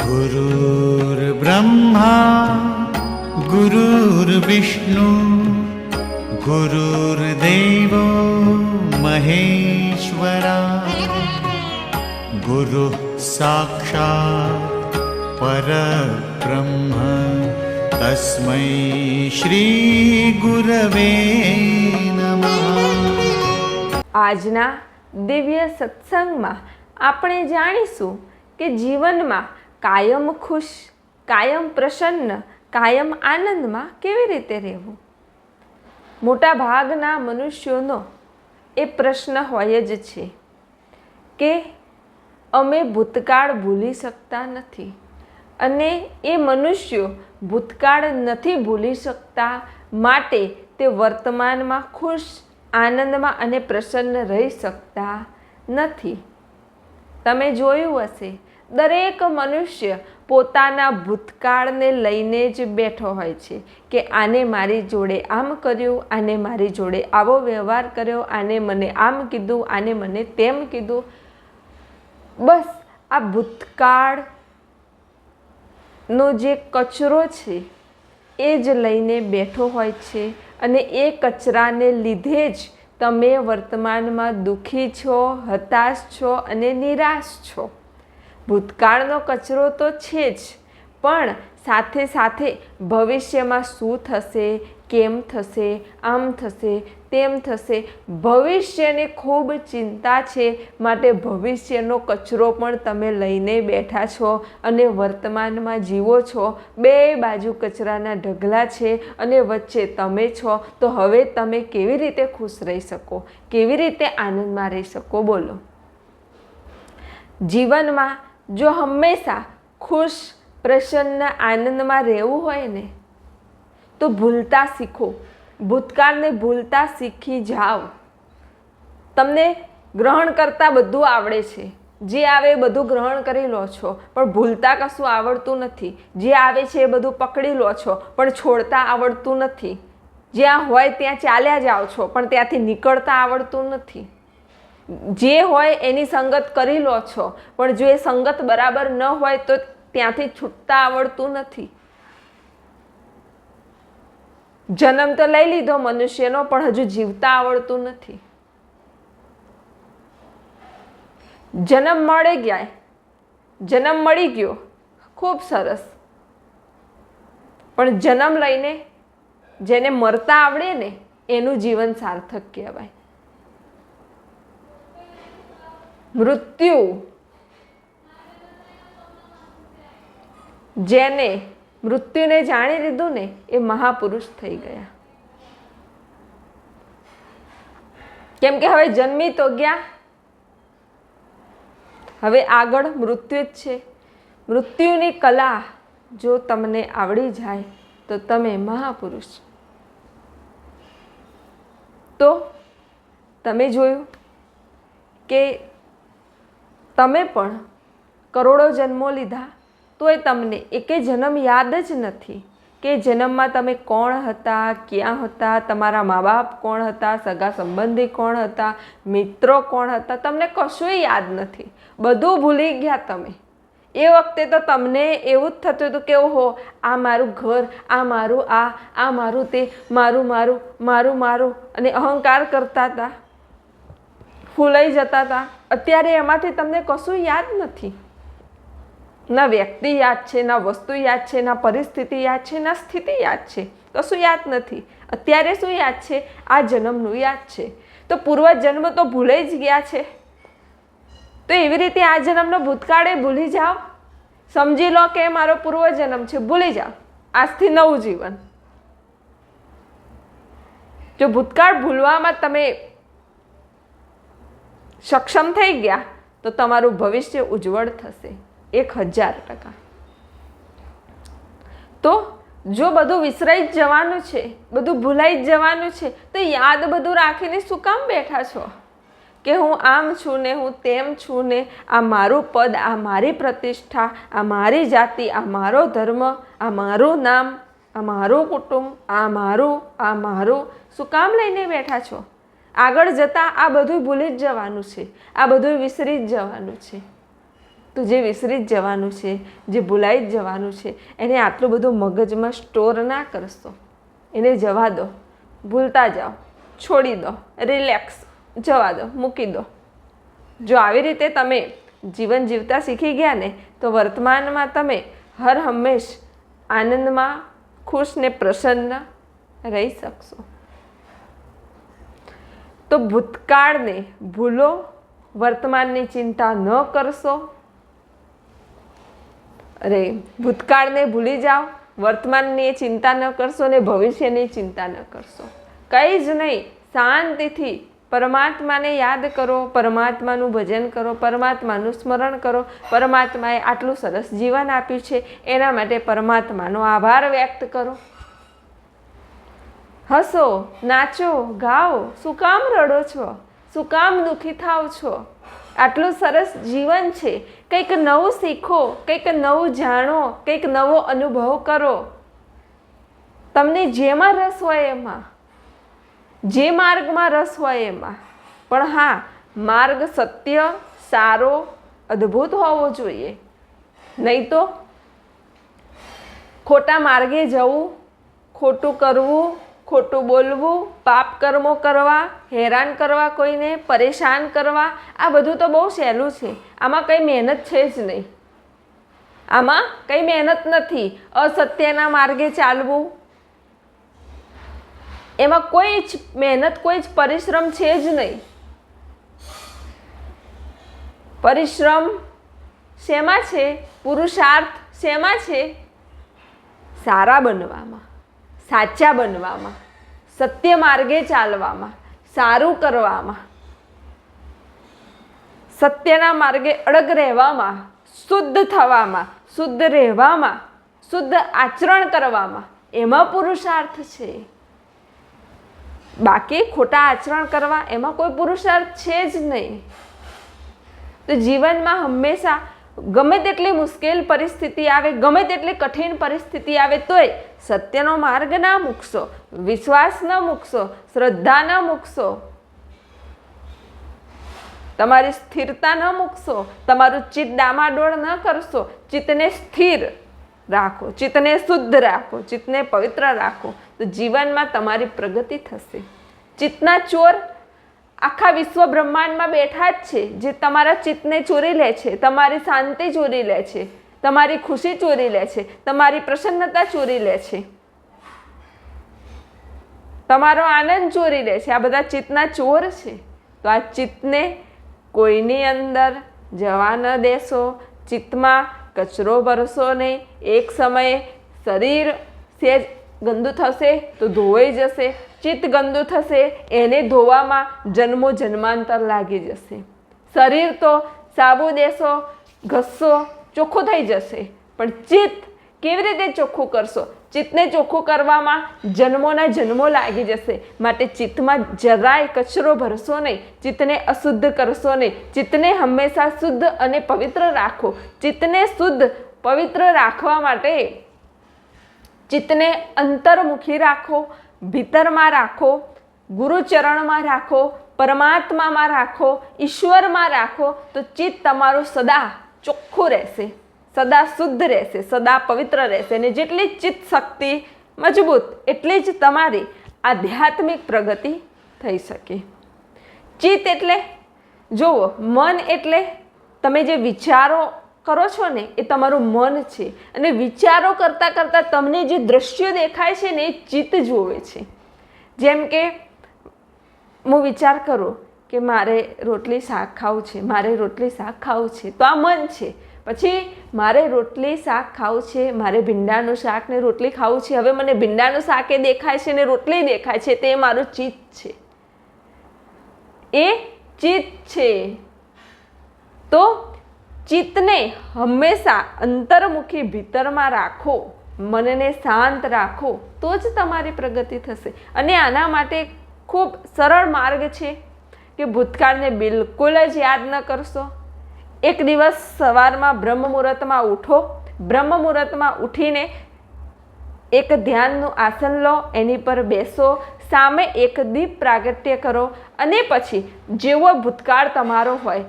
गुरुर्ब्रह्मा गुरुर्विष्णु गुरुर्देवो महेश्वरा गुरुः साक्षात् परब्रह्म तस्मै श्रीगुरवे नमः આજના દિવ્ય સત્સંગમાં આપણે જાણીશું કે જીવનમાં કાયમ ખુશ, કાયમ પ્રસન્ન, કાયમ આનંદમાં કેવી રીતે રહેવું? મોટા ભાગના મનુષ્યોનો એ પ્રશ્ન હોય જ છે કે અમે ભૂતકાળ ભૂલી શકતા નથી અને એ મનુષ્યો ભૂતકાળ નથી ભૂલી શકતા માટે તે વર્તમાનમાં ખુશ, આનંદમાં અને પ્રસન્ન રહી શકતા નથી. તમે જોયું હશે દરેક મનુષ્ય પોતાના ભૂતકાળને લઈને જ બેઠો હોય છે કે આને મારી જોડે આમ કર્યું, આને મારી જોડે આવો વ્યવહાર કર્યો, આને મને આમ કીધું, આને મને તેમ કીધું. બસ, આ ભૂતકાળનો જે કચરો છે એ જ લઈને બેઠો હોય છે અને એ કચરાને લીધે જ તમે વર્તમાનમાં દુઃખી છો, હતાશ છો અને નિરાશ છો. ભૂતકાળનો કચરો તો છે જ, પણ સાથે સાથે ભવિષ્યમાં શું થશે, કેમ થશે, આમ થશે, તેમ થશે, ભવિષ્યની ખૂબ ચિંતા છે. માટે ભવિષ્યનો કચરો પણ તમે લઈને બેઠા છો અને વર્તમાનમાં જીવો છો. બે બાજુ કચરાના ઢગલા છે અને વચ્ચે તમે છો. તો હવે તમે કેવી રીતે ખુશ રહી શકો? કેવી રીતે આનંદમાં રહી શકો? બોલો. જીવનમાં જો હંમેશા ખુશ, પ્રસન્ન, આનંદમાં રહેવું હોય ને, તો ભૂલતા શીખો. ભૂતકાળને ભૂલતા શીખી જાઓ. તમને ગ્રહણ કરતાં બધું આવડે છે. જે આવે એ બધું ગ્રહણ કરી લો છો. પણ ભૂલતા કશું આવડતું નથી. જે આવે છે એ બધું પકડી લો છો. પણ છોડતા આવડતું નથી. જ્યાં હોય ત્યાં ચાલ્યા જાઓ છો. પણ ત્યાંથી નીકળતા આવડતું નથી. જે હોય એની સંગત કરી લો છો, પણ જો એ સંગત બરાબર ન હોય તો ત્યાંથી છૂટતા આવડતું નથી. જન્મ તો લઈ લીધો મનુષ્યનો, પણ હજુ જીવતા આવડતું નથી. જન્મ મળી ગયા જન્મ મળી ગયો. ખૂબ સરસ. પણ જન્મ લઈને જેને મરતા આવડે ને, એનું જીવન સાર્થક કહેવાય. મૃત્યુ. જેને મૃત્યુને જાણી લીધું ને, એ મહાપુરુષ થઈ ગયા. કેમ કે હવે જન્મી તો ગયા. હવે આગળ મૃત્યુ જ છે. મૃત્યુની કલા જો તમને આવડી જાય, તો તમે મહાપુરુષ. તો તમે જોયું કે તમે પણ કરોડો જન્મો લીધા, તોય તમને એકે જન્મ યાદ જ નથી કે જન્મમાં તમે કોણ હતા, ક્યાં હતા, તમારા મા બાપ કોણ હતા, સગા સંબંધી કોણ હતા, મિત્રો કોણ હતા, તમને કશું યાદ નથી. બધું ભૂલી ગયા તમે. એ વખતે તો તમને એવું જ થતું હતું કે, ઓહો, આ મારું ઘર, આ મારું આ આ મારું તે, મારું મારું મારું મારું, અને અહંકાર કરતા હતા. ફૂલાઈ જતા હતા. અત્યારે એમાંથી તમને કશું યાદ નથી. ના વ્યક્તિ યાદ છે, ના વસ્તુ યાદ છે, ના પરિસ્થિતિ યાદ છે, ના સ્થિતિ યાદ છે. કશું યાદ નથી. અત્યારે શું યાદ છે? આ જન્મનું યાદ છે. તો પૂર્વ જન્મ તો ભૂલાઈ જ ગયા છે. તો એવી રીતે આ જન્મનો ભૂતકાળે ભૂલી જાઓ. સમજી લો કે મારો પૂર્વ જન્મ છે. ભૂલી જાઓ. આજથી નવું જીવન. જો ભૂતકાળ ભૂલવામાં તમે સક્ષમ થઈ ગયા, તો તમારું ભવિષ્ય ઉજ્જવળ થશે. એક હજાર ટકા. તો જો બધું વિસરાઈ જ જવાનું છે, બધું ભૂલાઈ જ જવાનું છે, તો યાદ બધું રાખીને શું કામ બેઠા છો? કે હું આમ છું ને હું તેમ છું ને આ મારું પદ, આ મારી પ્રતિષ્ઠા, આ મારી જાતિ, આ મારો ધર્મ, આ મારું નામ, આ મારું કુટુંબ, આ મારું આ મારું, શું કામ લઈને બેઠા છો? આગળ જતાં આ બધું ભૂલી જ જવાનું છે. આ બધું વિસરી જ જવાનું છે. તો જે વિસરી જ જવાનું છે, જે ભૂલાઈ જ જવાનું છે, એને આટલું બધું મગજમાં સ્ટોર ના કરશો. એને જવા દો. ભૂલતા જાઓ. છોડી દો. રિલેક્સ. જવા દો. મૂકી દો. જો આવી રીતે તમે જીવન જીવતા શીખી ગયા ને, તો વર્તમાનમાં તમે હર હંમેશ આનંદમાં ખુશ ને પ્રસન્ન રહી શકશો. તો ભૂતકાળને ભૂલો, વર્તમાનની ચિંતા ન કરશો. અરે, ભૂતકાળને ભૂલી જાઓ, વર્તમાનની ચિંતા ન કરશો ને ભવિષ્યની ચિંતા ન કરશો. કંઈ જ નહીં, શાંતિથી પરમાત્માને યાદ કરો, પરમાત્માનું ભજન કરો, પરમાત્માનું સ્મરણ કરો. પરમાત્માએ આટલું સરસ જીવન આપ્યું છે, એના માટે પરમાત્માનો આભાર વ્યક્ત કરો. હસો, નાચો, ગાઓ, શું કામ રડો છો? શું કામ દુઃખી થાવ છો? આટલું સરસ જીવન છે. કંઈક નવું શીખો, કંઈક નવું જાણો, કંઈક નવો અનુભવ કરો. તમને જેમાં રસ હોય એમાં, જે માર્ગમાં રસ હોય એમાં. પણ હા, માર્ગ સત્ય, સારો, અદ્ભુત હોવો જોઈએ. નહીં તો ખોટા માર્ગે જવું, ખોટું કરવું ખોટું બોલવું, પાપ કર્મો કરવા, હેરાન કરવા, કોઈને પરેશાન કરવા, આ બધું તો બહુ સહેલું છે. આમાં કંઈ મહેનત છે જ નહીં. આમાં કંઈ મહેનત નથી. અસત્યના માર્ગે ચાલવું. એમાં કોઈ જ મહેનત, કોઈ જ પરિશ્રમ છે જ નહીં. પરિશ્રમ શેમાં છે? પુરુષાર્થ શેમાં છે? સારા બનવામાં. સાચા બનવામાં, સત્ય માર્ગે ચાલવામાં, સારું કરવામાં, સત્યના માર્ગે અડગ રહેવામાં, શુદ્ધ થવામાં, શુદ્ધ રહેવામાં, શુદ્ધ આચરણ કરવામાં, એમાં પુરુષાર્થ છે. બાકી ખોટા આચરણ કરવા એમાં કોઈ પુરુષાર્થ છે જ નહીં. તો જીવનમાં હંમેશા ગમે તેટલી મુશ્કેલ પરિસ્થિતિ આવે, ગમે તેટલી કઠિન પરિસ્થિતિ આવે, તોય સત્યનો માર્ગ ના મૂકશો, વિશ્વાસ ન મૂકશો, શ્રદ્ધા ન મૂકશો. તમારી સ્થિરતા ન મૂકશો, તમારું ચિત્ત ડામાડોળ ન કરશો. ચિત્તને સ્થિર રાખો, ચિત્તને શુદ્ધ રાખો, ચિત્તને પવિત્ર રાખો. તો જીવનમાં તમારી પ્રગતિ થશે. ચિત્તના ચોર આખા વિશ્વ બ્રહ્માંડમાં બેઠા જ છે, જે તમારા ચિત્તને ચોરી લે છે, તમારી શાંતિ ચોરી લે છે. તમારી ખુશી ચોરી લે છે, તમારી પ્રસન્નતા ચોરી લે છે. તમારો આનંદ ચોરી લે છે. આ બધા ચિત્તના ચોર છે. તો આ ચિત્તને કોઈની અંદર જવા ન દેશો. ચિત્તમાં કચરો ભરશો નહીં. એક સમયે શરીર સેજ ગંદુ થશે તો ધોવાઈ જશે. ચિત્ત ગંદુ થશે, એને ધોવામાં જન્મો જન્માંતર લાગી જશે. શરીર તો સાબુ દેશો ઘસશો ચોખ્ખું થઈ જશે. પણ ચિત્ત કેવી રીતે ચોખ્ખું કરશો? ચિત્તને ચોખ્ખું કરવામાં જન્મોના જન્મો લાગી જશે. માટે ચિત્તમાં જરાય કચરો ભરશો નહીં. ચિત્તને અશુદ્ધ કરશો નહીં. ચિત્તને હંમેશા શુદ્ધ અને પવિત્ર રાખો. ચિત્તને શુદ્ધ, પવિત્ર રાખવા માટે ચિત્તને અંતર્મુખી રાખો, ભીતરમાં રાખો, ગુરુચરણમાં રાખો, પરમાત્મામાં રાખો, ઈશ્વરમાં રાખો. તો ચિત્ત તમારું સદા ચોખ્ખું રહેશે, સદા શુદ્ધ રહેશે, સદા પવિત્ર રહેશે અને જેટલી ચિત્ત શક્તિ મજબૂત, એટલી જ તમારી આધ્યાત્મિક પ્રગતિ થઈ શકે. ચિત્ત એટલે, જુઓ, મન એટલે તમે જે વિચારો કરો છો ને, એ તમારું મન છે. અને વિચારો કરતાં કરતાં તમને જે દ્રશ્યો દેખાય છે ને, એ ચિત્ત જોવે છે. જેમ કે, હું વિચાર કરું કે મારે રોટલી શાક ખાવું છે, મારે રોટલી શાક ખાવું છે, તો આ મન છે. પછી મારે રોટલી શાક ખાવું છે, મારે ભીંડાનું શાક ને રોટલી ખાવું છે, હવે મને ભીંડાનું શાક એ દેખાય છે ને રોટલી દેખાય છે, તે મારું ચિત્ત છે. એ ચિત્ત છે. તો ચિત્તને હંમેશા અંતર્મુખી ભીતરમાં રાખો, મનને શાંત રાખો, તો જ તમારી પ્રગતિ થશે. અને આના માટે ખૂબ સરળ માર્ગ છે. કે ભૂતકાળને બિલકુલ જ યાદ ન કરશો. એક દિવસ સવારમાં બ્રહ્મ મુહૂર્તમાં ઉઠો. બ્રહ્મ મુહૂર્તમાં ઉઠીને એક ધ્યાનનું આસન લો, એની પર બેસો. સામે એક દીપ પ્રાગટ્ય કરો અને પછી જેવો ભૂતકાળ તમારો હોય.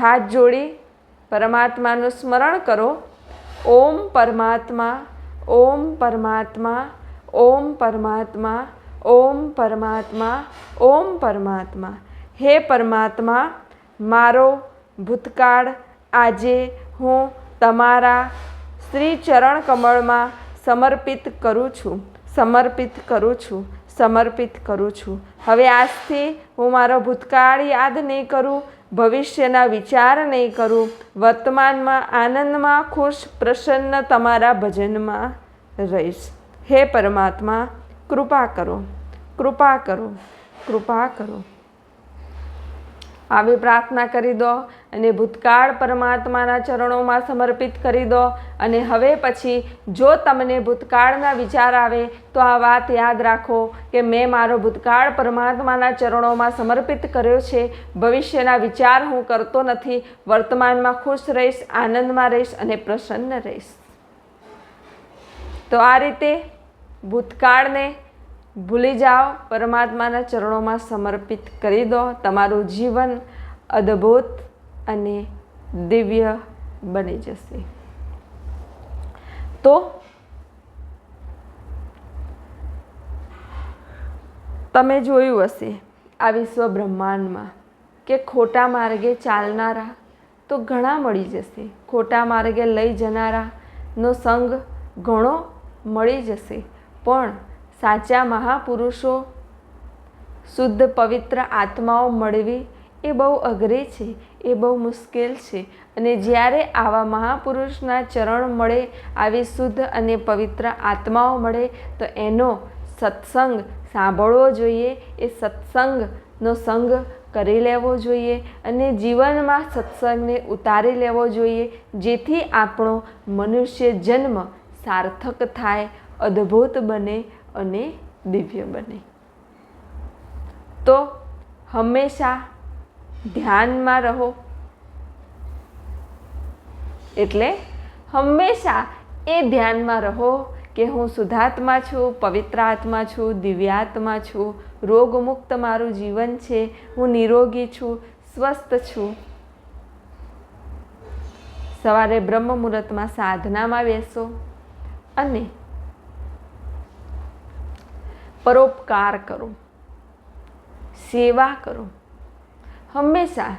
હાથ જોડી પરમાત્માનું સ્મરણ કરો. ઓમ પરમાત્મા ઓમ પરમાત્મા ઓમ પરમાત્મા. ઓમ પરમાત્મા ઓમ પરમાત્મા. હે પરમાત્મા, મારો ભૂતકાળ આજે હું તમારા શ્રી ચરણ કમળમાં સમર્પિત કરું છું, સમર્પિત કરું છું, સમર્પિત કરું છું. હવે આજથી હું મારો ભૂતકાળ યાદ નહીં કરું, ભવિષ્યના વિચાર નહીં કરું, વર્તમાનમાં આનંદમાં ખુશ, પ્રસન્ન તમારા ભજનમાં રહીશ. હે પરમાત્મા કૃપા કરો કૃપા કરો કૃપા કરો. આવી પ્રાર્થના કરી દો અને ભૂતકાળ પરમાત્માના ચરણોમાં સમર્પિત કરી દો અને હવે પછી જો તમને ભૂતકાળના વિચાર આવે તો આ વાત યાદ રાખો કે મેં મારો ભૂતકાળ પરમાત્માના ચરણોમાં સમર્પિત કર્યો છે. ભવિષ્યના વિચાર હું કરતો નથી. વર્તમાનમાં ખુશ રહીશ, આનંદમાં રહીશ અને પ્રસન્ન રહીશ. તો આ રીતે ભૂતકાળને ભૂલી જાઓ, પરમાત્માના ચરણોમાં સમર્પિત કરી દો, તમારું જીવન અદ્ભુત અને દિવ્ય બની જશે. તો તમે જોયું હશે આ વિશ્વ બ્રહ્માંડમાં કે ખોટા માર્ગે ચાલનારા તો ઘણા મળી જશે. ખોટા માર્ગે લઈ જનારાનો સંગ ઘણો મળી જશે. પણ સાચા મહાપુરુષો શુદ્ધ પવિત્ર આત્માઓ મળવી એ બહુ અઘરી છે, એ બહુ મુશ્કેલ છે. અને જ્યારે આવા મહાપુરુષના ચરણ મળે, આવી શુદ્ધ અને પવિત્ર આત્માઓ મળે, તો એનો સત્સંગ સાંભળવો જોઈએ, એ સત્સંગનો સંગ કરી લેવો જોઈએ અને જીવનમાં સત્સંગને ઉતારી લેવો જોઈએ, જેથી આપણો મનુષ્ય જન્મ સાર્થક થાય અદ્ભુત બને અને દિવ્ય બને. તો હંમેશા ધ્યાનમાં રહો. એટલે હંમેશા એ ધ્યાનમાં રહો કે હું શુદ્ધાત્મા છું, પવિત્ર આત્મા છું, દિવ્યાત્મા છું, રોગમુક્ત મારું જીવન છે, હું નિરોગી છું, સ્વસ્થ છું. સવારે બ્રહ્મ મુહૂર્તમાં સાધનામાં બેસો અને પરોપકાર કરો. સેવા કરો. હંમેશા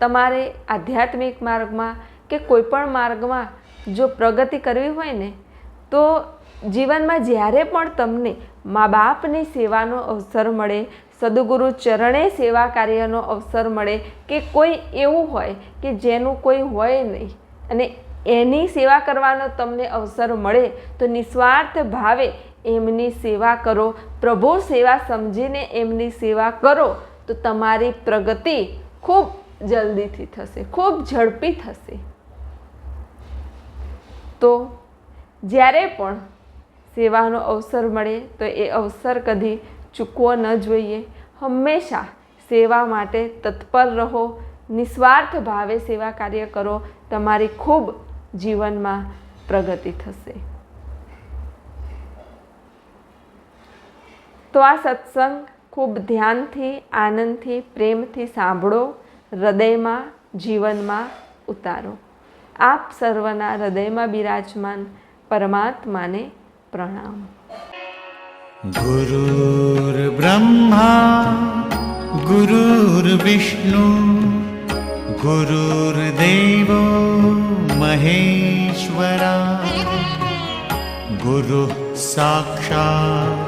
તમારે આધ્યાત્મિક માર્ગમાં કે કોઈ પણ માર્ગમાં જો પ્રગતિ કરવી હોય ને, તો જીવનમાં જ્યારે પણ તમને મા બાપની સેવાનો અવસર મળે, સદગુરુ ચરણે સેવા કાર્યનો અવસર મળે કે કોઈ એવું હોય કે જેનું કોઈ હોય નહીં અને એની સેવા કરવાનો તમને અવસર મળે, તો નિસ્વાર્થ ભાવે એમની સેવા કરો. પ્રભુ સેવા સમજીને એમની સેવા કરો તો તમારી પ્રગતિ ખૂબ જલ્દીથી થશે, ખૂબ ઝડપી થશે. તો જ્યારે પણ સેવાનો અવસર મળે તો એ અવસર કદી ચૂકવો ન જોઈએ. હંમેશા સેવા માટે તત્પર રહો, નિસ્વાર્થ ભાવે સેવા કાર્ય કરો. તમારી ખૂબ જીવનમાં પ્રગતિ થશે. તો આ સત્સંગ ખૂબ ધ્યાનથી, આનંદથી, પ્રેમથી સાંભળો, હૃદયમાં, જીવનમાં ઉતારો. આપ સર્વના હૃદયમાં બિરાજમાન પરમાત્માને પ્રણામ. વિષ્ણુ ગુરુર્વિષ્ણુ ગુરુર્દેવ મહેશ્વરા, ગુરુ સાક્ષાત